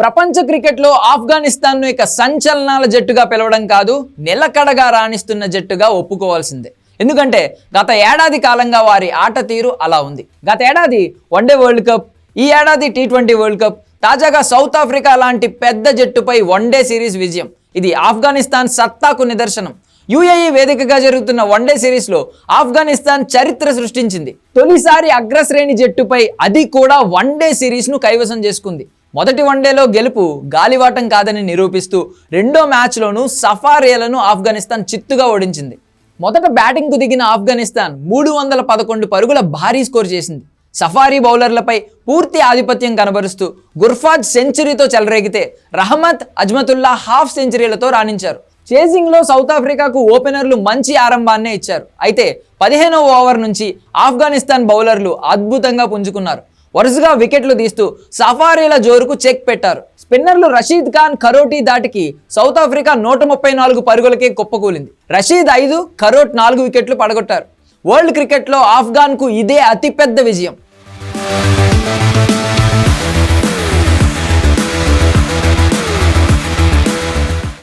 ప్రపంచ క్రికెట్లో ఆఫ్ఘనిస్తాన్ను ఇక సంచలనాల జట్టుగా పిలవడం కాదు నిలకడగా రాణిస్తున్న జట్టుగా ఒప్పుకోవాల్సిందే. ఎందుకంటే గత ఏడాది కాలంగా వారి ఆట తీరు అలా ఉంది. గత ఏడాది వన్డే వరల్డ్ కప్ ఈ ఏడాది టీ ట్వంటీ వరల్డ్ కప్ తాజాగా సౌత్ ఆఫ్రికా లాంటి పెద్ద జట్టుపై వన్డే సిరీస్ విజయం. ఇది ఆఫ్ఘనిస్తాన్ సత్తాకు నిదర్శనం. యుఏఈ వేదికగా జరుగుతున్న వన్డే సిరీస్లో ఆఫ్ఘనిస్తాన్ చరిత్ర సృష్టించింది. తొలిసారి అగ్రశ్రేణి జట్టుపై అది కూడా వన్డే సిరీస్ను కైవసం చేసుకుంది. మొదటి వన్డేలో గెలుపు గాలివాటం కాదని నిరూపిస్తూ రెండో మ్యాచ్లోనూ సఫారియలను ఆఫ్ఘనిస్తాన్ చిత్తుగా ఓడించింది. మొదట బ్యాటింగ్కు దిగిన ఆఫ్ఘనిస్తాన్ మూడు వందల పదకొండు పరుగుల భారీ స్కోర్ చేసింది. సఫారీ బౌలర్లపై పూర్తి ఆధిపత్యం కనబరుస్తూ గుర్ఫాజ్ సెంచరీతో చెలరేగితే రహమత్ అజ్మతుల్లా హాఫ్ సెంచరీలతో రాణించారు. చేసింగ్లో సౌత్ ఆఫ్రికాకు ఓపెనర్లు మంచి ఆరంభాన్నే ఇచ్చారు. అయితే పదిహేనవ ఓవర్ నుంచి ఆఫ్ఘనిస్తాన్ బౌలర్లు అద్భుతంగా పుంజుకున్నారు. వరుసగా వికెట్లు తీస్తూ సఫారీల జోరుకు చెక్ పెట్టారు. స్పిన్నర్లు రషీద్ ఖాన్ కరోటి దాటికి సౌత్ ఆఫ్రికా నూట ముప్పై నాలుగు పరుగులకే కుప్పకూలింది. రషీద్ ఐదు కరోట్ నాలుగు వికెట్లు పడగొట్టారు. వరల్డ్ క్రికెట్లో ఆఫ్ఘాన్కు ఇదే అతిపెద్ద విజయం.